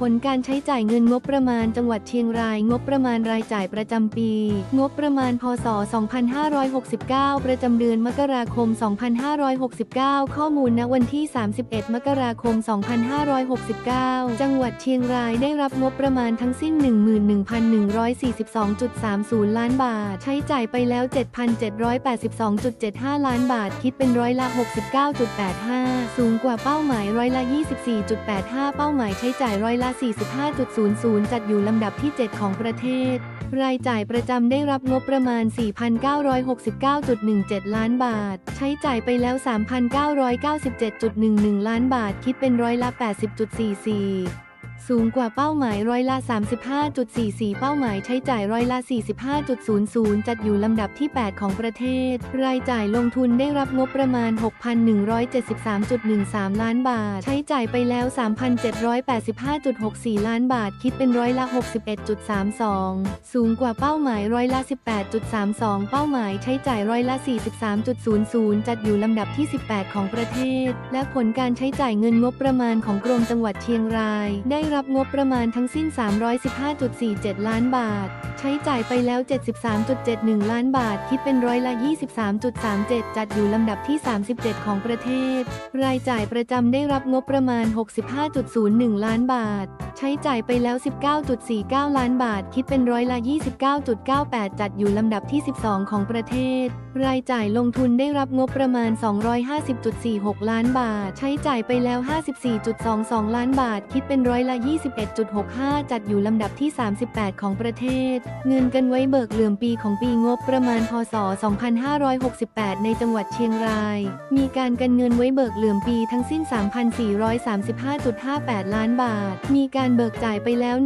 ผลการใช้จ่ายเงินงบประมาณจังหวัดเชียงราย งบประมาณรายจ่ายประจำปี งบประมาณพศ 2569 ประจำเดือนมกราคม 2569 ข้อมูลณวันที่ 31 มกราคม 2569 จังหวัดเชียงรายได้รับงบประมาณทั้งสิ้น 11,142.30 ล้านบาท ใช้จ่ายไปแล้ว 7,782.75 ล้านบาท คิดเป็นร้อยละ 69.85 สูงกว่าเป้าหมายร้อยละ 24.85 เป้าหมายใช้จ่ายร้อยละ45.00 จัดอยู่ลำดับที่ 7 ของประเทศ รายจ่ายประจำได้รับงบประมาณ 4,969.17 ล้านบาท ใช้จ่ายไปแล้ว 3,997.11 ล้านบาท คิดเป็นร้อยละ 80.44 สูงกว่าเป้าหมายร้อยละ 35.44 เป้าหมายใช้จ่ายร้อยละ 45.00 จัดอยู่ลำดับที่ 8 ของประเทศ รายจ่ายลงทุนได้รับงบประมาณ 6,173.13 ล้านบาท ใช้จ่ายไปแล้ว 3,785.64 ล้านบาท คิดเป็นร้อยละ 61.32 สูงกว่าเป้าหมายร้อยละ 18.32 เป้าหมายใช้จ่ายร้อยละ 43.00 จัดอยู่ลำดับที่ 18 ของประเทศ และผลการใช้จ่ายเงินงบประมาณของกรมจังหวัดเชียงรายได้รับงบประมาณทั้งสิ้น 315.47 ล้านบาท ใช้จ่ายไปแล้ว 73.71 ล้านบาท คิดเป็นร้อยละ 23.37 จัดอยู่ลำดับที่ 37 ของประเทศ รายจ่ายประจำได้รับงบประมาณ 65.01 ล้านบาท ใช้จ่ายไปแล้ว 19.49 ล้านบาท คิดเป็นร้อยละ 29.98 จัดอยู่ลำดับที่ 12 ของประเทศ รายจ่ายลงทุนได้รับงบประมาณ 250.46 ล้านบาท ใช้จ่ายไปแล้ว 54.22 ล้านบาท คิดเป็นร้อยละ 21.65 จัดอยู่ลำดับที่ 38 ของประเทศเงินกันไว้เบิกเหลื่อมปีของปีงบประมาณพศ 2568 ในจังหวัดเชียงราย มีการกันเงินไว้เบิกเหลื่อมปีทั้งสิ้น 3,435.58 ล้านบาท มีการเบิกจ่ายไปแล้ว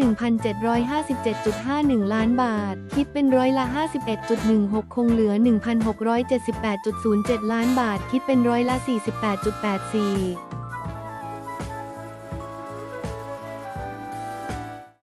1,757.51 ล้านบาท คิดเป็นร้อยละ 51.16 คงเหลือ 1,678.07 ล้านบาท คิดเป็นร้อยละ 48.84